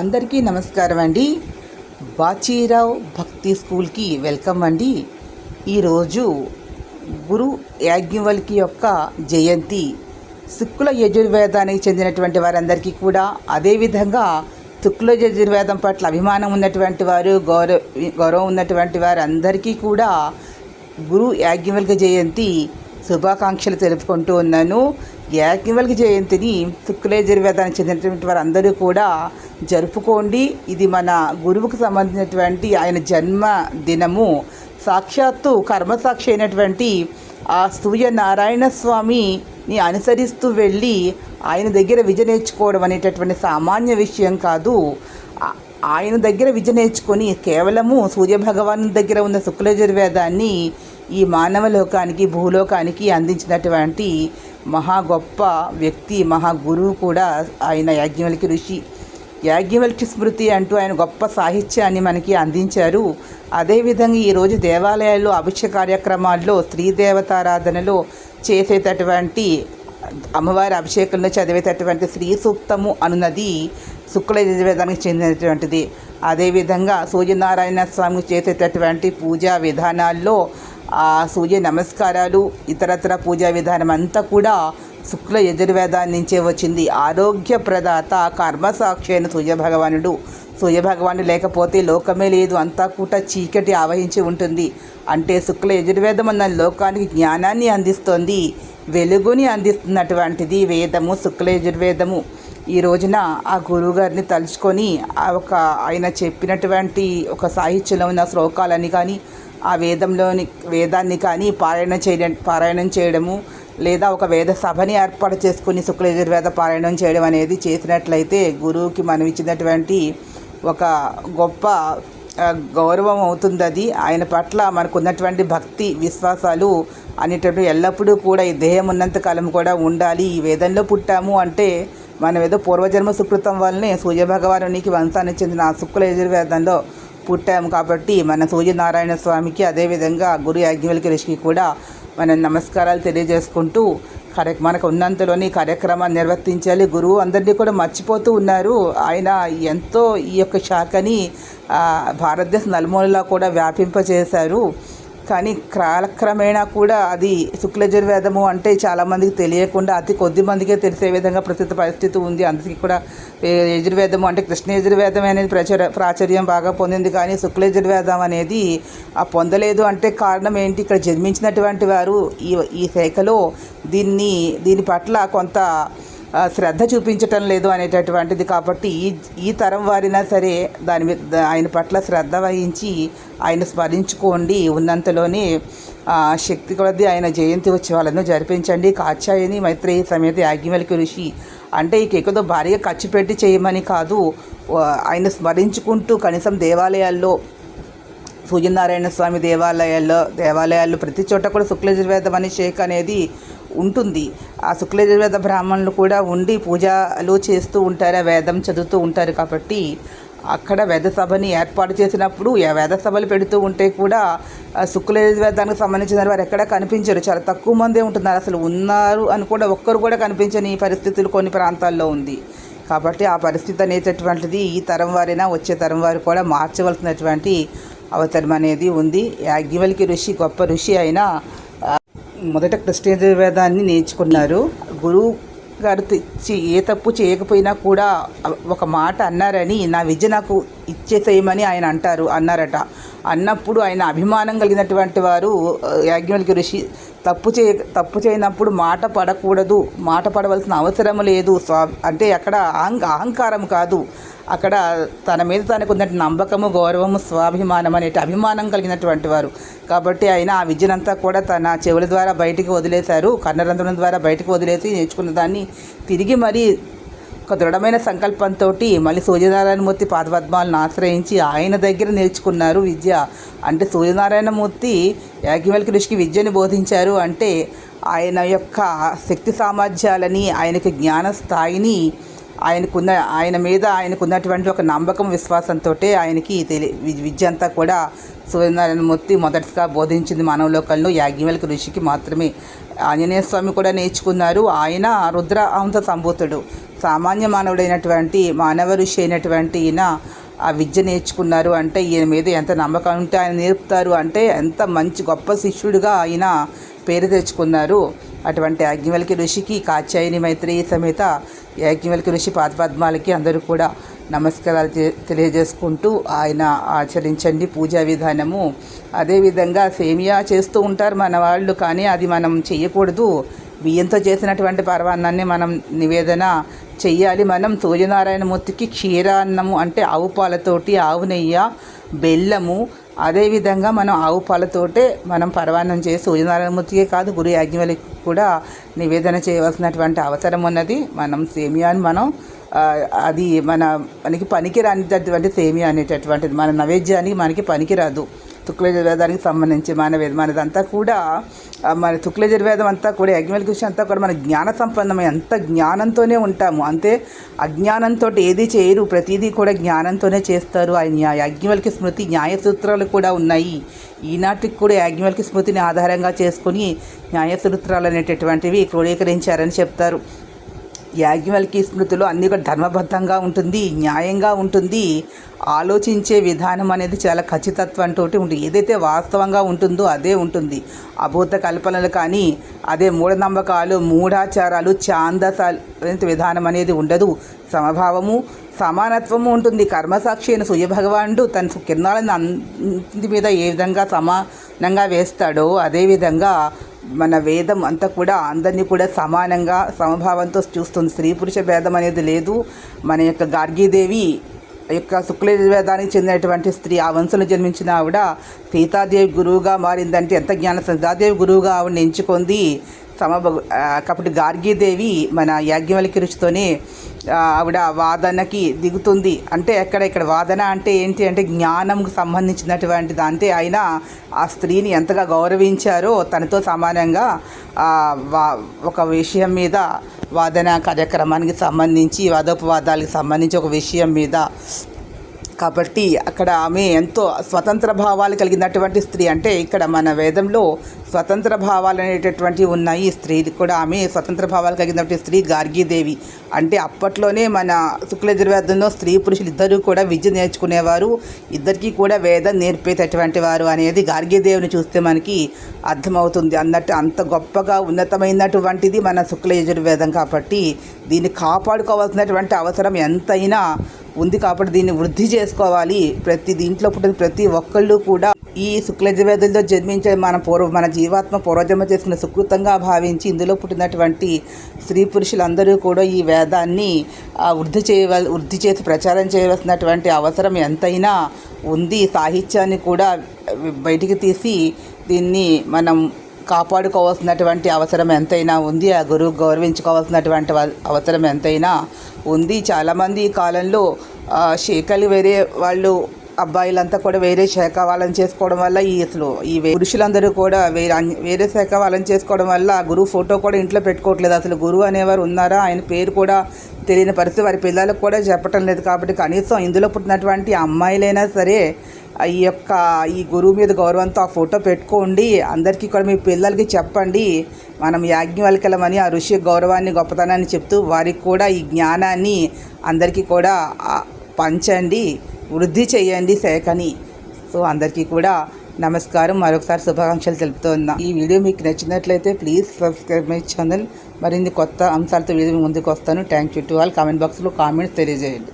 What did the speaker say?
అందరికీ నమస్కారం అండి. బాచీరావు భక్తి స్కూల్కి వెల్కమ్ అండి. ఈరోజు గురు యాజ్ఞవల్కి యొక్క జయంతి. శుక్ల యజుర్వేదానికి చెందినటువంటి వారందరికీ కూడా అదేవిధంగా శుక్ల యజుర్వేదం పట్ల అభిమానం ఉన్నటువంటి వారు గౌరవ గౌరవం ఉన్నటువంటి వారందరికీ కూడా గురు యాజ్ఞవల్క జయంతి శుభాకాంక్షలు తెలుపుకుంటూ ఉన్నాను. యాజ్ఞవల్కి జయంతిని శుక్లయజుర్వేదానికి చెందినటువంటి వారందరూ కూడా జరుపుకోండి. ఇది మన గురువుకు సంబంధించినటువంటి ఆయన జన్మ దినము. సాక్షాత్తు కర్మసాక్షి అయినటువంటి ఆ సూర్యనారాయణ స్వామిని అనుసరిస్తూ వెళ్ళి ఆయన దగ్గర విజ నేర్చుకోవడం అనేటటువంటి సామాన్య విషయం కాదు. ఆయన దగ్గర విజ నేర్చుకొని కేవలము సూర్యభగవాను దగ్గర ఉన్న శుక్లయజుర్వేదాన్ని ఈ మానవ లోకానికి భూలోకానికి అందించినటువంటి మహా గొప్ప వ్యక్తి మహా గురువు కూడా ఆయన యాజ్ఞవల్కి ఋషి. యాజ్ఞవల్కి స్మృతి అంటూ ఆయన గొప్ప సాహిత్యాన్ని మనకి అందించారు. అదేవిధంగా ఈరోజు దేవాలయాల్లో అభిషేక కార్యక్రమాల్లో స్త్రీ దేవతారాధనలో చేసేటటువంటి అమ్మవారి అభిషేకంలో చదివేటటువంటి శ్రీ సూక్తము అనున్నది శుక్ల యజుర్వేదానికి చెందినటువంటిది. అదేవిధంగా సూర్యనారాయణ స్వామికి చేసేటటువంటి పూజా విధానాల్లో ఆ సూర్య నమస్కారాలు ఇతరత్ర పూజా విధానం అంతా కూడా శుక్ల యజుర్వేదాన్ని నుంచే వచ్చింది. ఆరోగ్య ప్రదాత కర్మసాక్షి అయిన సూర్యభగవానుడు సూర్యభగవానుడు లేకపోతే లోకమే లేదు. అంతా కూడా చీకటి ఆవహించి ఉంటుంది. అంటే శుక్ల యజుర్వేదం అన్న లోకానికి జ్ఞానాన్ని అందిస్తోంది. వెలుగుని అందిస్తున్నటువంటిది వేదము శుక్ల యజుర్వేదము. ఈ రోజున ఆ గురువుగారిని తలుచుకొని ఒక ఆయన చెప్పినటువంటి ఒక సాహిత్యంలో ఉన్న శ్లోకాలని కానీ ఆ వేదంలోని వేదాన్ని కానీ పారాయణ చేయడం పారాయణం చేయడము లేదా ఒక వేద సభని ఏర్పాటు చేసుకుని శుక్లయజుర్వేద పారాయణం చేయడం అనేది చేసినట్లయితే గురువుకి మనం ఇచ్చినటువంటి ఒక గొప్ప గౌరవం అవుతుంది అది ఆయన పట్ల మనకు ఉన్నటువంటి భక్తి విశ్వాసాలు అనేటటువంటి ఎల్లప్పుడూ కూడా ఈ దేహం ఉన్నంత కాలం కూడా ఉండాలి. ఈ వేదంలో పుట్టాము అంటే మనం ఏదో పూర్వజన్మ సుకృతం వల్లనే సూర్యభగవానునికి వంశానికి చెందిన ఆ శుక్ల యజుర్వేదంలో పుట్టాము కాబట్టి మన సూర్యనారాయణ స్వామికి అదేవిధంగా గురు యాజ్ఞవల్కి ఋషికి కూడా మనం నమస్కారాలు తెలియజేసుకుంటూ కార్య మనకు ఉన్నంతలోని కార్యక్రమాన్ని నిర్వర్తించాలి. గురువు అందరినీ కూడా మర్చిపోతూ ఉన్నారు. ఆయన ఎంతో ఈ యొక్క శాఖని భారతదేశ నలుమూలలా కూడా వ్యాపింపజేశారు. కానీ కాలక్రమేణా కూడా అది శుక్లజుర్వేదము అంటే చాలామందికి తెలియకుండా అతి కొద్ది మందికే తెలిసే విధంగా ప్రస్తుత పరిస్థితి ఉంది. అందుకే కూడా యజుర్వేదము అంటే కృష్ణ యజుర్వేదం అనేది ప్రచుర ప్రాచుర్యం బాగా పొందింది. కానీ శుక్లయజుర్వేదం అనేది ఆ పొందలేదు అంటే కారణం ఏంటి? ఇక్కడ జన్మించినటువంటి వారు ఈ ఈ శాఖలో దీన్ని దీని పట్ల కొంత శ్రద్ధ చూపించటం లేదు అనేటటువంటిది కాబట్టి ఈ ఈ తరం వారినా సరే దాని మీద ఆయన పట్ల శ్రద్ధ వహించి ఆయన స్మరించుకోండి. ఉన్నంతలోనే శక్తి కొలది ఆయన జయంతి ఉత్సవాలను జరిపించండి. కాచాయని మైత్రేయి సమేత యాజ్ఞవల్కి ఋషి అంటే ఇక ఏదో భారీగా ఖర్చు పెట్టి చేయమని కాదు ఆయన స్మరించుకుంటూ కనీసం దేవాలయాల్లో సూర్యనారాయణ స్వామి దేవాలయాల్లో దేవాలయాల్లో ప్రతి చోట కూడా శుక్లయజుర్వేదం అనే షేక్ అనేది ఉంటుంది. ఆ శుక్లయజుర్వేద బ్రాహ్మణులు కూడా ఉండి పూజలు చేస్తూ ఉంటారు ఆ వేదం చదువుతూ ఉంటారు కాబట్టి అక్కడ వేద సభని ఏర్పాటు చేసినప్పుడు ఆ వేద సభలు పెడుతూ ఉంటే కూడా ఆ శుక్లయజుర్వేదానికి సంబంధించిన వారు ఎక్కడ కనిపించరు. చాలా తక్కువ మందే ఉంటున్నారు. అసలు ఉన్నారు అని కూడా ఒక్కరు కూడా కనిపించని పరిస్థితులు కొన్ని ప్రాంతాల్లో ఉంది. కాబట్టి ఆ పరిస్థితి అనేటటువంటిది ఈ తరం వారైనా వచ్చే తరం వారు కూడా మార్చవలసినటువంటి అవసరం అనేది ఉంది. యాజ్ఞవల్కి ఋషి గొప్ప ఋషి అయిన మొదట కృష్ణయజుర్వేదాన్ని నేర్చుకున్నారు. గురువు గారు తెచ్చి ఏ తప్పు చేయకపోయినా కూడా ఒక మాట అన్నారని నా విద్య నాకు ఇచ్చేసేయమని ఆయన అంటారు అన్నారట. అన్నప్పుడు ఆయన అభిమానం కలిగినటువంటి వారు యాజ్ఞవల్కి ఋషి తప్పు చేయ తప్పు చేయనప్పుడు మాట పడకూడదు మాట పడవలసిన అవసరం లేదు. స్వా అంటే అక్కడ అహంక అహంకారం కాదు. అక్కడ తన మీద తనకు ఉన్నటువంటి నమ్మకము గౌరవము స్వాభిమానం అనేటి అభిమానం కలిగినటువంటి వారు. కాబట్టి ఆయన ఆ విద్యనంతా కూడా తన చెవుల ద్వారా బయటికి వదిలేశారు కన్నరంధ్రం ద్వారా బయటకు వదిలేసి నేర్చుకున్న దాన్ని తిరిగి మరీ ఒక దృఢమైన సంకల్పంతో మళ్ళీ సూర్యనారాయణమూర్తి పాదపద్మాలను ఆశ్రయించి ఆయన దగ్గర నేర్చుకున్నారు విద్య. అంటే సూర్యనారాయణమూర్తి యాజ్ఞవల్కి ఋషికి విద్యను బోధించారు అంటే ఆయన యొక్క శక్తి సామర్థ్యాలని ఆయనకి జ్ఞాన స్థాయిని ఆయనకున్న ఆయన మీద ఆయనకున్నటువంటి ఒక నమ్మకం విశ్వాసంతో ఆయనకి తెలి వి- విద్య అంతా కూడా సూర్యనారాయణమూర్తి మొదటిగా బోధించింది మానవ లోకల్లో యాజ్ఞవల్కి ఋషికి మాత్రమే. ఆంజనేయ స్వామి కూడా నేర్చుకున్నారు. ఆయన రుద్ర అంశ సంభూతుడు. సామాన్య మానవుడైనటువంటి మానవ ఋషి అయినటువంటి ఈయన ఆ విద్య నేర్చుకున్నారు. అంటే ఈయన మీద ఎంత నమ్మకం ఉంటే ఆయన నేర్పుతారు. అంటే ఎంత మంచి గొప్ప శిష్యుడిగా ఆయన పేరు తెచ్చుకున్నారు. అటువంటి యాజ్ఞవల్కి ఋషికి కాచాయని మైత్రేయ సమేత యాజ్ఞవల్కి ఋషి పాదపద్మాలకి అందరూ కూడా నమస్కారాలు తెలియజేసుకుంటూ ఆయన ఆచరించండి పూజా విధానము. అదేవిధంగా సేమియా చేస్తూ ఉంటారు మన వాళ్ళు కానీ అది మనం చేయకూడదు. బియ్యంతో చేసినటువంటి పర్వాన్నాన్ని మనం నివేదన చెయ్యాలి. మనం సూర్యనారాయణమూర్తికి క్షీరాన్నము అంటే ఆవు పాలతోటి ఆవు నెయ్యి బెల్లము అదేవిధంగా మనం ఆవు పాలతోటే మనం పర్వాన్నం చేసి సూర్యనారాయణమూర్తికే కాదు గురు యాజ్ఞవలికి కూడా నివేదన చేయవలసినటువంటి అవసరం ఉన్నది. మనం సేమియాని మనం అది మన మనకి పనికిరానిటటువంటి సేమియా అనేటటువంటిది. మన నైవేద్యానికి మనకి పనికిరాదు. శుక్లయజుర్వేదానికి సంబంధించి మన వేద కూడా మన శుక్లయజుర్వేదం అంతా కూడా యజ్ఞవల్ కృషి అంతా కూడా మన జ్ఞాన సంపన్నమై అంత జ్ఞానంతోనే ఉంటాము. అంతే అజ్ఞానంతో ఏది చేయరు ప్రతిదీ కూడా జ్ఞానంతోనే చేస్తారు. ఆయన యాజ్ఞవల్కి స్మృతి న్యాయ సూత్రాలు కూడా ఉన్నాయి. ఈనాటికి కూడా యాజ్ఞవల్కి స్మృతిని ఆధారంగా చేసుకొని న్యాయ సూత్రాలు అనేటటువంటివి క్రోడీకరించారని చెప్తారు. యాజ్ఞవల్కి స్మృతిలో అన్నీ కూడా ధర్మబద్ధంగా ఉంటుంది న్యాయంగా ఉంటుంది. ఆలోచించే విధానం అనేది చాలా ఖచ్చితత్వంతో ఉంటుంది. ఏదైతే వాస్తవంగా ఉంటుందో అదే ఉంటుంది. అభూత కల్పనలు కానీ అదే మూఢనమ్మకాలు మూఢాచారాలు చాందస విధానం అనేది ఉండదు. సమభావము సమానత్వము ఉంటుంది. కర్మసాక్షి అయిన సూర్యభగవానుడు తన కిరణాలను అంది మీద ఏ విధంగా సమానంగా వేస్తాడో అదేవిధంగా మన వేదం అంతా కూడా అందరినీ కూడా సమానంగా సమభావంతో చూస్తుంది. స్త్రీ పురుష భేదం అనేది లేదు. మన యొక్క గార్గీదేవి యొక్క శుక్లవేదానికి చెందినటువంటి స్త్రీ ఆ వంశంలో జన్మించిన ఆవిడ సీతాదేవి గురువుగా మారిందంటే ఎంత జ్ఞాన సీతాదేవి గురువుగా ఆవిడని ఎంచుకుంది. సమభ కాబట్టి గార్గీదేవి మన యాజ్ఞవల్కి రుచితోనే ఆవిడ వాదనకి దిగుతుంది. అంటే ఎక్కడ ఇక్కడ వాదన అంటే ఏంటి అంటే జ్ఞానంకు సంబంధించినటువంటిది. అంటే ఆయన ఆ స్త్రీని ఎంతగా గౌరవించారో తనతో సమానంగా వా ఒక విషయం మీద వాదన కార్యక్రమానికి సంబంధించి వాదోపవాదాలకు సంబంధించి ఒక విషయం మీద కాబట్టి అక్కడ ఆమె ఎంతో స్వతంత్ర భావాలు కలిగినటువంటి స్త్రీ అంటే ఇక్కడ మన వేదంలో స్వతంత్ర భావాలు అనేటటువంటివి ఉన్నాయి. స్త్రీ కూడా ఆమె స్వతంత్ర భావాలు కలిగినటువంటి స్త్రీ గార్గీదేవి. అంటే అప్పట్లోనే మన శుక్లయజుర్వేదంలో స్త్రీ పురుషులు ఇద్దరు కూడా విద్య నేర్చుకునేవారు. ఇద్దరికీ కూడా వేదం నేర్పేటటువంటి వారు అనేది గార్గీదేవిని చూస్తే మనకి అర్థమవుతుంది. అన్నట్టు అంత గొప్పగా ఉన్నతమైనటువంటిది మన శుక్లయజుర్వేదం కాబట్టి దీన్ని కాపాడుకోవాల్సినటువంటి అవసరం ఎంతైనా ఉంది కాబట్టి దీన్ని వృద్ధి చేసుకోవాలి. ప్రతి దీంట్లో పుట్టిన ప్రతి ఒక్కళ్ళు కూడా ఈ శుక్లజవేదులతో జన్మించే మన పూర్వ మన జీవాత్మ పూర్వజన్మ చేసిన సుకృతంగా భావించి ఇందులో పుట్టినటువంటి స్త్రీ పురుషులందరూ కూడా ఈ వేదాన్ని వృద్ధి చేయవల్ వృద్ధి చేసి ప్రచారం చేయవలసినటువంటి అవసరం ఎంతైనా ఉంది. సాహిత్యాన్ని కూడా బయటికి తీసి దీన్ని మనం కాపాడుకోవాల్సినటువంటి అవసరం ఎంతైనా ఉంది. ఆ గురువు గౌరవించుకోవాల్సినటువంటి అవసరం ఎంతైనా ఉంది. చాలామంది ఈ కాలంలో ఆ, శేఖలు వేరే వాళ్ళు అబ్బాయిలంతా కూడా వేరే శాఖ వాళ్ళని చేసుకోవడం వల్ల ఈ అసలు ఈ పురుషులందరూ కూడా వేరే వేరే శాఖ వాళ్ళని చేసుకోవడం వల్ల ఆ గురువు ఫోటో కూడా ఇంట్లో పెట్టుకోవట్లేదు. అసలు గురువు అనేవారు ఉన్నారా? ఆయన పేరు కూడా తెలియని పరిస్థితి. వారి పిల్లలకు కూడా చెప్పటం లేదు కాబట్టి కనీసం ఇందులో పుట్టినటువంటి అమ్మాయిలైనా సరే ఈ యొక్క ఈ గురువు మీద గౌరవంతో ఆ ఫోటో పెట్టుకోండి. అందరికీ కూడా మీ పిల్లలకి చెప్పండి. మనం యాజ్ఞవల్కలమని ఆ ఋషి గౌరవాన్ని గొప్పతనాన్ని చెప్తూ వారికి కూడా ఈ జ్ఞానాన్ని అందరికీ కూడా పంచండి. వృద్ధి చేయండి శాఖని. సో అందరికీ కూడా నమస్కారం. మరొకసారి శుభాకాంక్షలు తెలుపుతున్నా. ఈ వీడియో మీకు నచ్చినట్లయితే ప్లీజ్ సబ్స్క్రైబ్ మై ఛానల్. మరిన్ని కొత్త అంశాలతో వీడియో ముందుకు వస్తాను. Thank you to all. Comment బాక్స్లో కామెంట్స్ తెలియజేయండి.